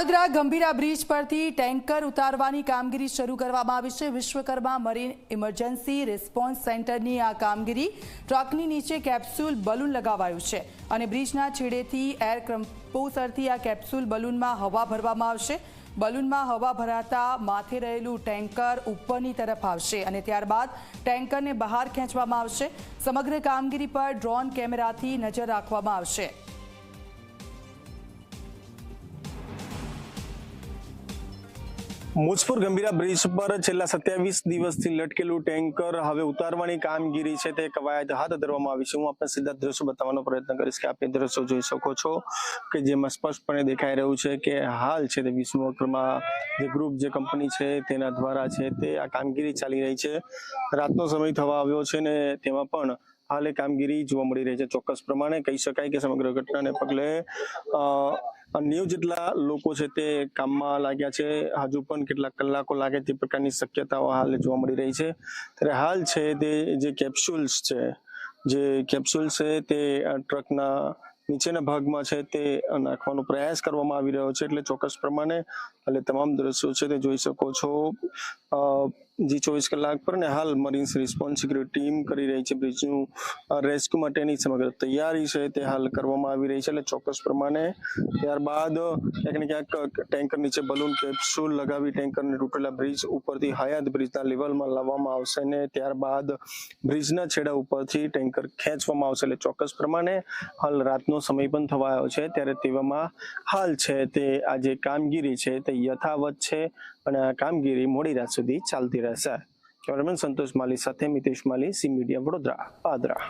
Vadodara Gambhira bridge પરથી tanker ઉતારવાની કામગીરી શરૂ કરવામાં આવી છે. વિશ્વકર્મા મરીન ઇમરજન્સી રિસ્પોન્સ સેન્ટરની આ કામગીરી ટ્રકની નીચે કેપ્સ્યુલ બલૂન લગાવાયું છે અને બ્રિજના છેડેથી એર ક્રમ્પોસરથી આ કેપ્સ્યુલ બલૂનમાં હવા ભરવામાં આવશે. બલૂનમાં હવા ભરાતા માથે રહેલું ટેન્કર ઉપરની તરફ આવશે અને ત્યારબાદ ટેન્કરને બહાર ખેંચવામાં આવશે. સમગ્ર કામગીરી પર ડ્રોન કેમેરાથી નજર રાખવામાં આવશે. મુજપુર ગંભીરા બ્રિજ પર છેલ્લા સત્યાવીસ દિવસથી લટકેલું ટેન્કર હવે ઉતારવાની કામગીરી છે તે કવાયત હાથ ધરવામાં આવી છે. હું આપણે સીધા દ્રશ્યો બતાવવાનો પ્રયત્ન કરીશ કે આપે દ્રશ્યો જોઈ શકો છો કે જેમાં સ્પષ્ટપણે દેખાઈ રહ્યું છે કે હાલ છે તે વિશ્વકર્મા જે ગ્રુપ, જે કંપની છે તેના દ્વારા છે તે આ કામગીરી ચાલી રહી છે. રાતનો સમય થવા આવ્યો છે ને તેમાં પણ હાલ કામગીરી જોવા મળી રહી છે. ચોક્કસ પ્રમાણે કહી શકાય કે સમગ્ર ઘટનાને પગલે નેવ જેટલા લોકો છે તે કામમાં લાગ્યા છે, હજુ પણ કેટલાક કલાકો લાગે તે પ્રકારની શક્યતાઓ હાલ જોવા મળી રહી છે. ત્યારે હાલ છે તે જે કેપ્સ્યુલ્સ છે, જે કેપ્સ્યુલ છે તે ટ્રકના નીચેના ભાગમાં છે તે નાખવાનો પ્રયાસ કરવામાં આવી રહ્યો છે. એટલે ચોક્કસ પ્રમાણે, એટલે તમામ દ્રશ્યો છે તે જોઈ શકો છો. જી, ચોવીસ કલાક પર ને હાલ મરીન્સ રિસ્પોન્સ સિક્યુરિટી ટીમ કરી રહી છે બ્રિજનું રેસ્ક્યુ માટેની સમગ્ર તૈયારી છે તે હાલ કરવામાં આવી રહી છે. એટલે ચોક્કસ પ્રમાણે ત્યારબાદ ક્યાંક ને ક્યાંક ટેન્કર નીચે બલૂન કેપ્સ્યુલ લગાવી ટેન્કરને તૂટેલા બ્રિજ ઉપરથી હયાત બ્રિજના લેવલમાં લાવવામાં આવશે ને ત્યારબાદ બ્રિજના છેડા ઉપરથી ટેન્કર ખેંચવામાં આવશે. એટલે ચોક્કસ પ્રમાણે હાલ રાતનો સમય પણ થવા આવ્યો છે ત્યારે તેવામાં હાલ છે તે આ જે કામગીરી છે તે યથાવત છે. અને આ કામગીરી મોડી રાત સુધી ચાલતી રહેશે. કેમેરામેન સંતોષ માલી સાથે મિતેશ માલી, સી મીડિયા વડોદરા પાદરા